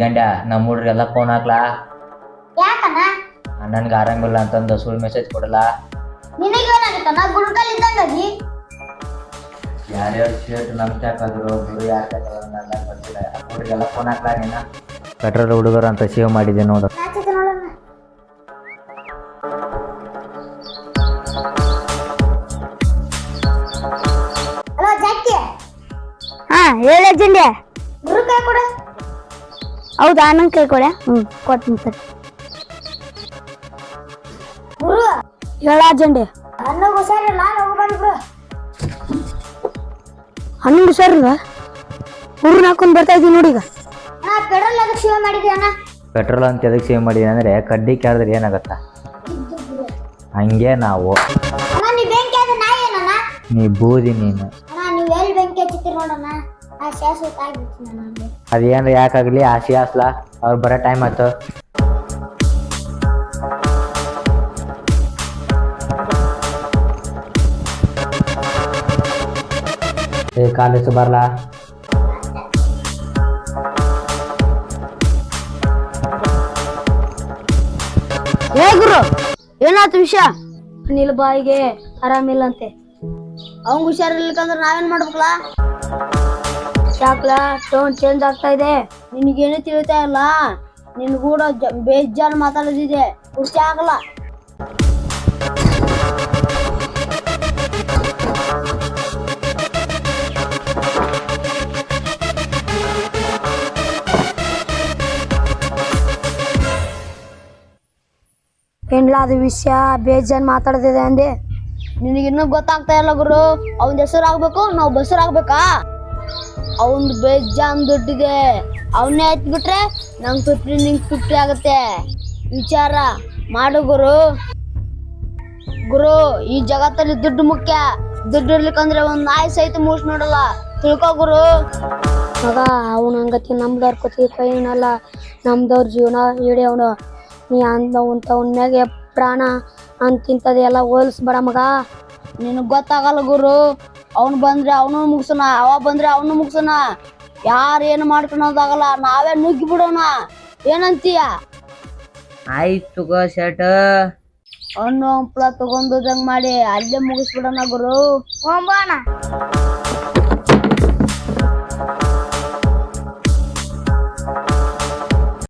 ಗಂಡ ನಮ್ಮ ಹುಡ್ರಿಗೆಲ್ಲ ಫೋನ್ ಹಾಕ್ಲಾ? ಯಾಕನ ಅಣ್ಣನ್ಗೆ ಆರಂಗಿಲ್ಲ ಅಂತಂದು ಸುಳ್ಳು ಮೆಸೇಜ್ ಕೊಡಲ್ಲ? ನಿನಗೇನಾಗಿತ್ತಣ್ಣ ಗುರುಕಲ್ ಇದ್ದಂಗಾಗಿ ಯಾರ್ಯಾರು ಶೇಟ್ ನಮ್ ಹಾಕಿದ್ರು ಗುರು ಗೊತ್ತಿಲ್ಲ. ಹುಡುಗೆಲ್ಲ ಫೋನ್ ಹಾಕ್ಲಾ ನೀನು? ಪೆಟ್ರೋಲ್ ಹುಡುಗರು ಅಂತ ಸೇವ್ ಮಾಡಿದೆ ನೋಡು. ನಾಚಿಕೆ ನೋಡೋಣ. Hello Jackie? ಹಾ ಹೇಳ ಜಂಡೆ ಗುರು ಕೈ ಕೊಡು. ಹೌದಾ? ನಂಗೆ ಕೈ ಕೊಡೆ. ಹ್ಮ್ ಕೊಡ್ತೀನಿ ಸರ್. ಗುರು. ಹೇಳ ಜಂಡೆ ನನ್ನ ಹುಷಾರಿಲ್ಲ ಹೋಗ್ಬಾರ್ದು ಗುರು ಹನ್ನೊಂದು ಸರ್ ಹುರ್ನ ಹಾಕೊಂಡ್ ಬರ್ತಾ ಇದೀನಿ ನೋಡಿ ಈಗ. ನಾ ಅದಕ್ಕೆ ಸೇವ್ ಮಾಡಿದ್ದೆ ಅಣ್ಣ? ಪೆಟ್ರೋಲ್ ಅಂತ ಎದಕ್ಕೆ ಸೇವ್ ಮಾಡಿದೆ ಅಂದ್ರೆ ಕಡ್ಡಿ ಕೇಳಿದ್ರೆ ಏನಾಗತ್ತ? ಹಂಗೆ ನಾವು. ಅಣ್ಣ ನೀ ಬೆಂಕಿ ಆದ್ರೆ ನಾ ಏನಣ್ಣ ನೀ ಬೂದಿ ನೀನು. ಅಣ್ಣ ನೀವು ಎಲ್ಲಿ ಬೆಂಕಿ ನೋಡಣ್ಣ? ನಾನು ಅದೇನ್ರ ಯಾಕಾಗ್ಲಿ ಆಸೆ ಹಾಸ್ಲಾ ಅವ್ರು ಬರೋ ಟೈಮ್ ಆಯ್ತು. ಏ ಕಾಲೇಜು ಬರಲಾ? ಏ ಗುರು ಏನಾಯ್ತು ವಿಷಯ? ಅನಿಲ್ ಬಾಯಿಗೆ ಆರಾಮಿಲ್ಲ ಅಂತೆ ಅವಂಗ ಹುಷಾರಿರ್ಲಿಕ್ಕಂದ್ರೆ ನಾವೇನ್ ಮಾಡ್ಬೇಕಲ್ಲ ಯಾಕ್ಲಾ ಟೋನ್ ಚೇಂಜ್ ಆಗ್ತಾ ಇದೆ. ನಿನಗೇನು ತಿಳಿತಾ ಇಲ್ಲ? ನಿನ್ ಕೂಡ ಬೇಜಾರು ಮಾತಾಡೋದಿದೆ. ಖುಷಿ ಆಗಲ್ಲ. ಏನ್ಲ ಅದು ವಿಷಯ ಬೇಜಾನ್ ಮಾತಾಡ್ತಿದೆ ಅಂದೆ. ನಿನಗಿನ್ನೂ ಗೊತ್ತಾಗ್ತಾ ಇಲ್ಲ ಗುರು. ಅವನ ಹೆಸರು ಆಗ್ಬೇಕು, ನಾವು ಬಸರು ಆಗ್ಬೇಕಾ? ಅವನ್ ಬೇಜಾನ್ ದುಡ್ಡಿದೆ. ಅವನ್ನೇ ಬಿಟ್ರೆ ನಂಗ್ ತುಟ್ಟಿ ನಿಂಗ್ ತುಟ್ಟಿ ಆಗತ್ತೆ. ವಿಚಾರ ಮಾಡು ಗುರು. ಗುರು, ಈ ಜಗತ್ತಲ್ಲಿ ದುಡ್ಡು ಮುಖ್ಯ. ದುಡ್ಡು ಇರ್ಲಿಕ್ಕಂದ್ರೆ ಒಂದ್ ನಾಯಿ ಸಹಿತ ಮೂಸ್ ನೋಡಲ್ಲ. ತಿಳ್ಕೊ ಗುರು. ಮಗ, ಅವನ ಹಂಗತಿ ನಮ್ದವ್ರ ಕೊತಿ ಕೈನಲ್ಲ ನಮ್ದವ್ರ ಜೀವನ ಹೇಳಿ ಅವನು. ನೀ ಅಂದವಂತ ಮ್ಯಾಗೆ ಪ್ರಾಣ ಅಂತಿಂತದ ಎಲ್ಲ ಹೋಲಿಸ್ಬೇಡ ಮಗ. ನಿನಗ್ ಗೊತ್ತಾಗಲ್ಲ ಗುರು. ಅವ್ನು ಬಂದ್ರೆ ಅವನು ಮುಗಿಸೋಣ ಅವ ಬಂದ್ರೆ ಅವನು ಮುಗಿಸೋಣ ಯಾರು ಏನು ಮಾಡ್ಕೊಳೋದಾಗಲ್ಲ ನಾವೇ ನುಗ್ಗಿ ಬಿಡೋಣ. ಏನಂತೀಯ? ಆಯ್ತು ಗೋ ಶರ್ಟ್. ಹಣ್ಣು ಹಂಪ್ಲ ತಗೊಂಡದಂಗ್ ಮಾಡಿ ಅಲ್ಲೇ ಮುಗಿಸ್ಬಿಡೋಣ ಗುರು. ಹೋಗೋಣ